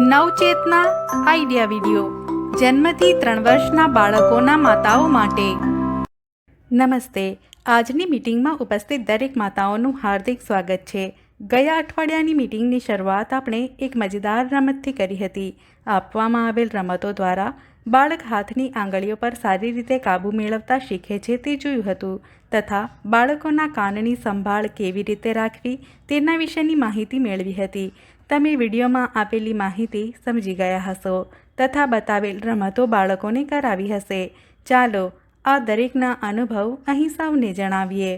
નવચેતના idea video. જન્મથી ત્રણ વર્ષના બાળકોના માતાઓ માટે. નમસ્તે. આજની મીટિંગમાં ઉપસ્થિત દરેક માતાઓનું હાર્દિક સ્વાગત છે. ગયા અઠવાડિયાની મીટિંગની શરૂઆત આપણે એક મજેદાર રમતથી કરી હતી. આપવામાં આવેલ રમતો દ્વારા બાળક હાથની આંગળીઓ પર સારી રીતે કાબૂ મેળવતા શીખે છે તે જોયું હતું તથા બાળકોના કાનની સંભાળ કેવી રીતે રાખવી તેના વિશેની માહિતી મેળવી હતી. તમે વિડીયોમાં આપેલી માહિતી સમજી ગયા હશો તથા બતાવેલ રમતો બાળકોને કરાવી હશે. ચાલો આ દરેકના અનુભવ અહીં સૌને જણાવીએ.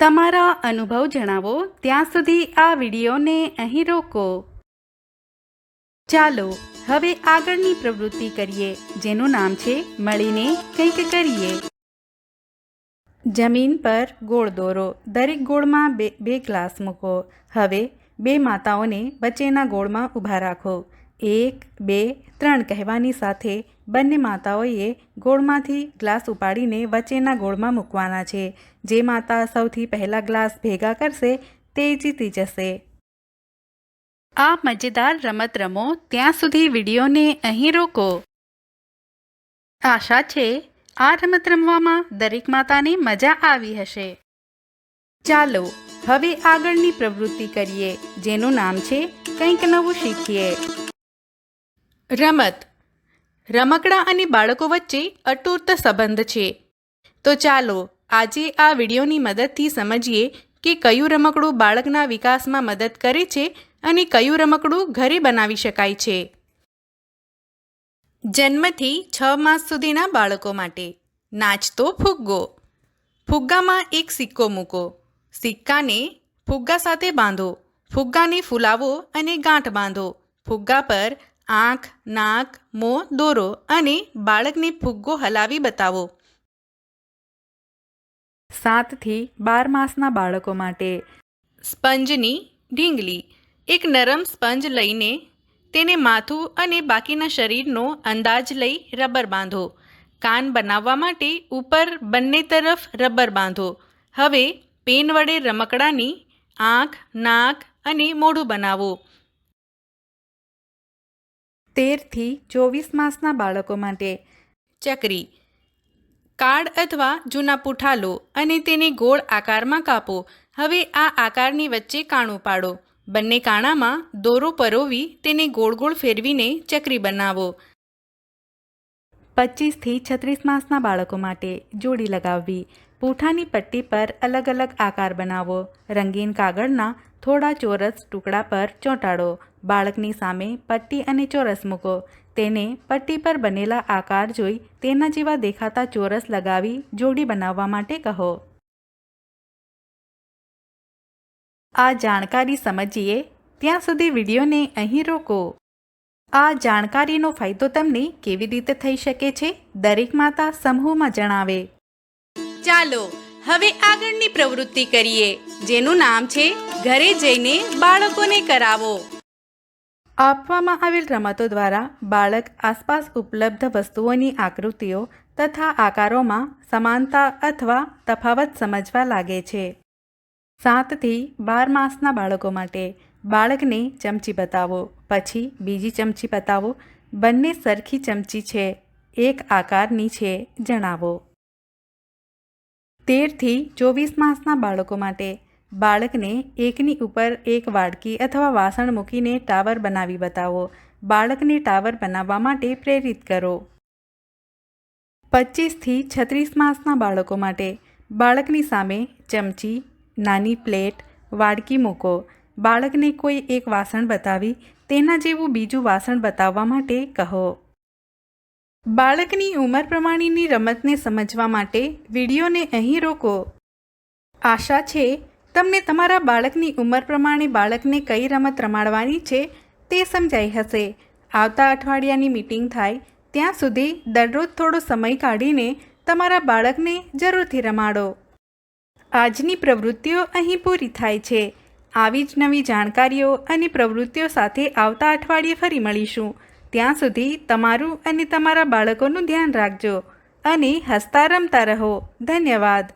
તમારા અનુભવ જણાવો. ત્યાં સુધી આ વિડીયોને અહીં રોકો. ચાલો હવે આગળની પ્રવૃત્તિ કરીએ, જેનું નામ છે મળીને કંઈક કરીએ. જમીન પર ગોળ દોરો. દરેક ગોળમાં બે બે ગ્લાસ મૂકો. હવે બે માતાઓને વચ્ચેના ગોળમાં ઊભા રાખો. એક, બે, ત્રણ કહેવાની સાથે બંને માતાઓએ ગોળમાંથી ગ્લાસ ઉપાડીને વચ્ચેના ગોળમાં મૂકવાના છે. જે માતા સૌથી પહેલાં ગ્લાસ ભેગા કરશે, તે જીતી જશે. આ મજેદાર રમત રમો ત્યાં સુધી વિડીયોને અહીં રોકો. આશા છે, આ રમત રમવામાં દરેક માતાને મજા આવી હશે. ચાલો, હવે આગળની પ્રવૃત્તિ કરીએ, જેનું નામ છે, કંઈક નવું શીખીએ. રમત. રમકડા અને બાળકો વચ્ચે અતૂટ સંબંધ છે. તો ચાલો, આજે આ વિડીયોની મદદથી સમજીએ કે કયું રમકડું બાળકના વિકાસમાં મદદ કરે છે અને કયું રમકડું ઘરે બનાવી શકાય છે? જન્મથી છ માસ સુધીના બાળકો માટે નાચતો ફુગ્ગો. ફુગ્ગામાં એક સિક્કો મૂકો. સિક્કાને ફુગ્ગા સાથે બાંધો. ફુગ્ગાને ફૂલાવો અને ગાંઠ બાંધો. ફુગ્ગા પર આંખ, નાક, મોં, દોરો અને બાળકને ફુગ્ગો હલાવી બતાવો. સાતથી બાર માસના બાળકો માટે સ્પંજની ઢીંગલી. એક નરમ સ્પંજ લઈને તેને માથું અને બાકીના શરીરનો અંદાજ લઈ રબર બાંધો. કાન બનાવવા માટે ઉપર બંને તરફ રબર બાંધો. હવે પેન વડે રમકડાની આંખ, નાક અને મોઢું બનાવો. તેરથી ચોવીસ માસના બાળકો માટે ચકરી. કાર્ડ અથવા જૂના પૂઠા લો અને તેને ગોળ આકારમાં કાપો. હવે આ આકારની વચ્ચે કાણું પાડો. બંને કાણામાં દોરો પરોવી તેને ગોળ ગોળ ફેરવીને ચકરી બનાવો. પચીસથી છત્રીસ માસના બાળકો માટે જોડી લગાવવી. પૂઠાની પટ્ટી પર અલગ અલગ આકાર બનાવો. રંગીન કાગળના થોડા ચોરસ ટુકડા પર ચોંટાડો. બાળકની સામે પટ્ટી અને ચોરસ મૂકો. તેને પટ્ટી પર બનેલા આકાર જોઈ તેના જેવા દેખાતા ચોરસ લગાવી જોડી બનાવવા માટે કહો. આ જાણકારી સમજીએ ત્યાં સુધી વિડીયોને અહીં રોકો. આ જાણકારીનો ફાયદો તમને કેવી રીતે થઈ શકે છે દરેક માતા સમૂહમાં જણાવે. ચાલો હવે આગળની પ્રવૃત્તિ કરીએ જેનું નામ છે ઘરે જઈને બાળકોને કરાવો. આપવામાં આવેલ રમતો દ્વારા બાળક આસપાસ ઉપલબ્ધ વસ્તુઓની આકૃતિઓ તથા આકારોમાં સમાનતા અથવા તફાવત સમજવા લાગે છે. સાતથી બાર માસના બાળકો માટે બાળકને ચમચી બતાવો પછી બીજી ચમચી બતાવો બંને સરખી ચમચી છે. એક આકારની છે. જણાવો. તેરથી ચોવીસ માસના બાળકો માટે બાળકને એકની ઉપર એક વાડકી અથવા વાસણ મૂકીને ટાવર બનાવી બતાવો. બાળકને ટાવર બનાવવા માટે પ્રેરિત કરો. પચીસથી છત્રીસ માસના બાળકો માટે બાળકની સામે ચમચી નાની પ્લેટ, વાડકી મૂકો. બાળકને કોઈ એક વાસણ બતાવી, તેના જેવું બીજું વાસણ બતાવવા માટે કહો. બાળકની ઉંમર પ્રમાણેની રમતને સમજવા માટે વિડીયોને અહીં રોકો. આશા છે, તમને તમારા બાળકની ઉંમર પ્રમાણે બાળકને કઈ રમત રમાડવાની છે તે સમજાઈ હશે. આવતા અઠવાડિયાની મીટિંગ થાય, ત્યાં સુધી દરરોજ થોડો સમય કાઢીને તમારા બાળકને જરૂરથી રમાડો. આજની પ્રવૃત્તિઓ અહીં પૂરી થાય છે. આવી જ નવી જાણકારીઓ અને પ્રવૃત્તિઓ સાથે આવતા અઠવાડિયે ફરી મળીશું. ત્યાં સુધી તમારું અને તમારા બાળકોનું ધ્યાન રાખજો અને હસતા રમતા રહો. ધન્યવાદ.